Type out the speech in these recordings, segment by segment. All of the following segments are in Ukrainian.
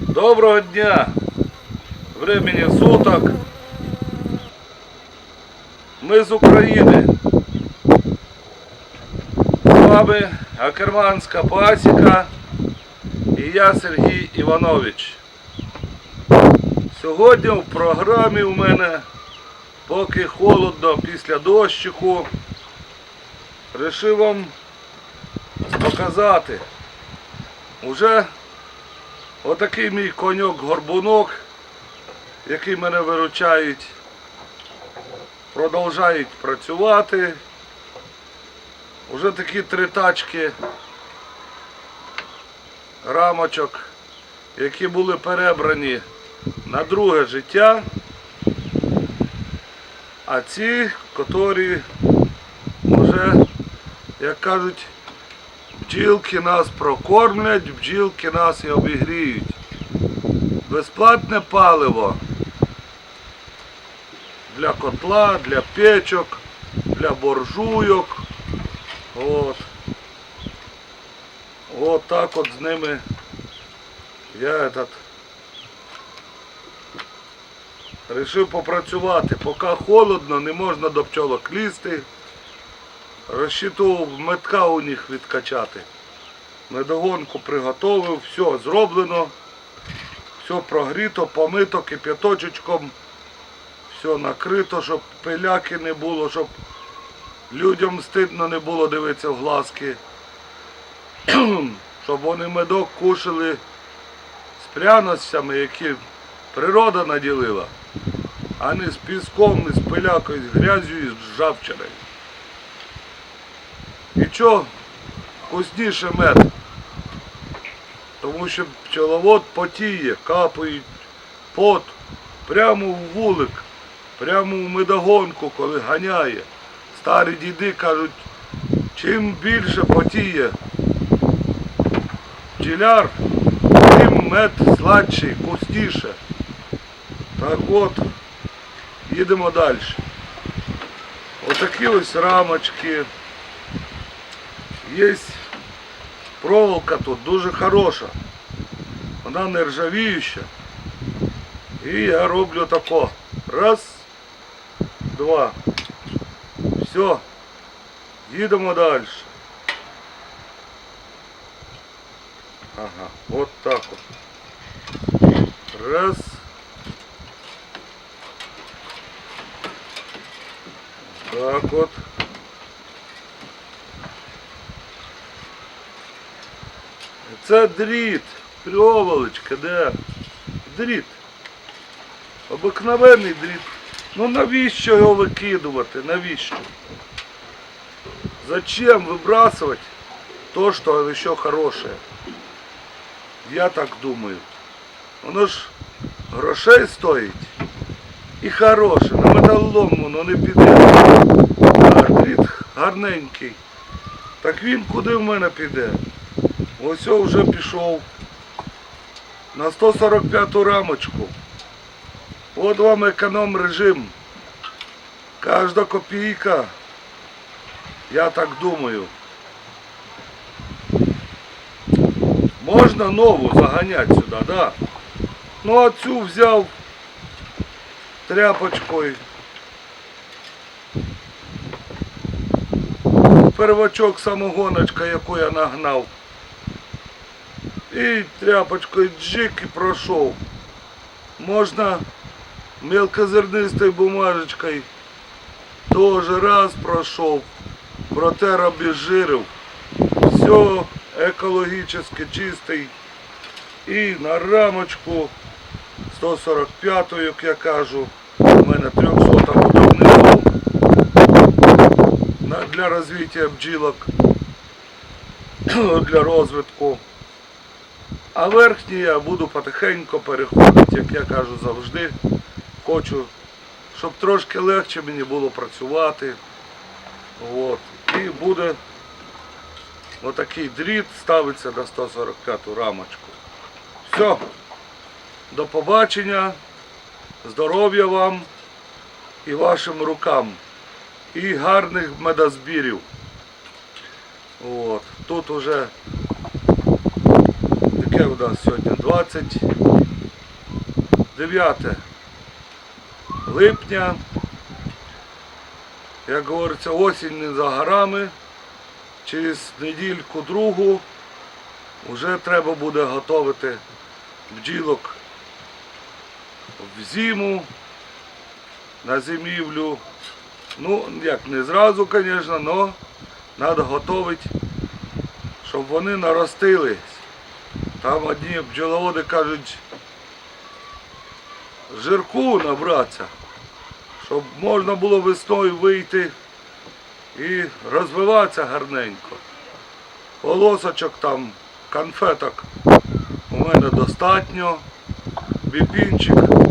Доброго дня! Времени суток. Ми з України. З вами Акерманська пасіка і я Сергій Іванович. Сьогодні в програмі у мене, поки холодно після дощику, вирішив вам показати. Уже Отакий мій коньок-горбунок, який мене виручають, продовжають працювати. Уже такі три тачки рамочок, які були перебрані на друге життя. А ці, котрі вже, як кажуть, Бджілки нас прокормлять, бджілки нас і обігріють. Безплатне паливо для котла, для печок, для боржуйок. От. От так от з ними я этот Рішив попрацювати. Поки холодно, не можна до пчолок лізти. Розчитував метка у них відкачати. Медогонку приготовив, все зроблено, все прогріто, помито кип'яточечком, все накрито, щоб пиляки не було, щоб людям стидно не було дивитися в глазки. щоб вони медок кушали з пряностями, які природа наділила, а не з піском, не з пилякою, з грязю і з ржавчиною. І що вкусніше мед? Тому що пчеловод потіє, капають пот прямо в вулик, прямо в медогонку, коли ганяє. Старі діди кажуть, чим більше потіє пчеляр, тим мед сладший, вкусніше. Так от, їдемо далі. Отакі ось рамочки. Є проволока тут дуже хороша. Вона не ржавіюча. І я роблю тако. Раз, два. Все. Їдемо далі. Ага, от так от. Раз. Так от. Це дріт, проволочка, де? Дріт. Обикновений дріт. Ну навіщо його викидувати? Навіщо? Зачем выбрасывать то, что еще хорошее? Я так думаю. Воно ж грошей стоїть. І хороше. На металолом воно не піде. А дріт гарненький. Так він куди в мене піде? Ось вже пішов на 145 рамочку. От вам економ режим. Кожна копійка. Я так думаю. Можна нову заганяти сюди, да? Ну а цю взяв тряпочкою. Первачок самогоночка, яку я нагнав. І тряпочкою джик і пройшов. Можна мелкозернистою бумажечкою. Тоже раз пройшов. Протер обезжирив. Все екологічно чистий. І на рамочку 145, як я кажу, у мене 300 буде внизу для розвиття бджілок, для розвитку. А верхній я буду потихеньку переходити, як я кажу завжди. Хочу, щоб трошки легше мені було працювати. От. І буде отакий дріт ставиться на 145 рамочку. Все. До побачення, здоров'я вам і вашим рукам. І гарних медозбірів. От. Тут уже таке у нас сьогодні 29 липня. Як говориться, осінь не за горами. Через недільку другу вже треба буде готувати бджілок в зиму на зимівлю. Ну, як не зразу, звісно, але треба готувати, щоб вони наростились. Там одні бджоловоди кажуть, жирку набратися, щоб можна було весною вийти і розвиватися гарненько. Полосочок там, конфеток у мене достатньо. Біпінчик в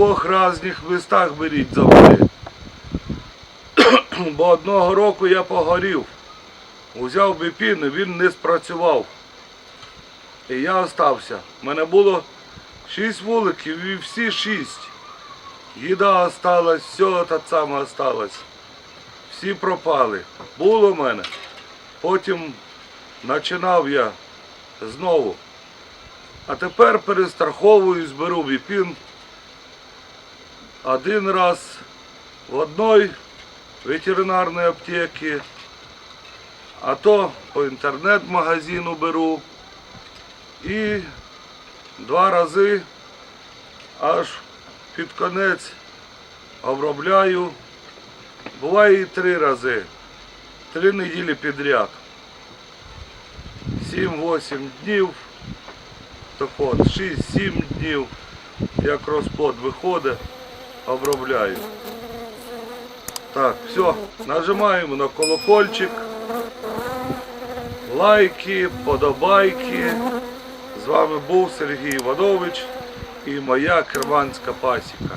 двох різних містах беріть завжди. Бо одного року я погорів. Узяв біпін він не спрацював. І я остався. У мене було шість вуликів і всі шість. Їда осталась, все те саме осталось. Всі пропали. Було в мене. Потім починав я знову. А тепер перестраховуюсь, беру віпін один раз в одной ветеринарної аптеки, а то по інтернет-магазину беру. І два рази аж під конець обробляю. Буває і три рази. Три неділі підряд. 7-8 днів. Так от, 6-7 днів, як розплод виходить, обробляю. Так, все, нажимаємо на колокольчик. Лайки, подобайки. З вами був Сергій Іванович і моя керманська пасіка.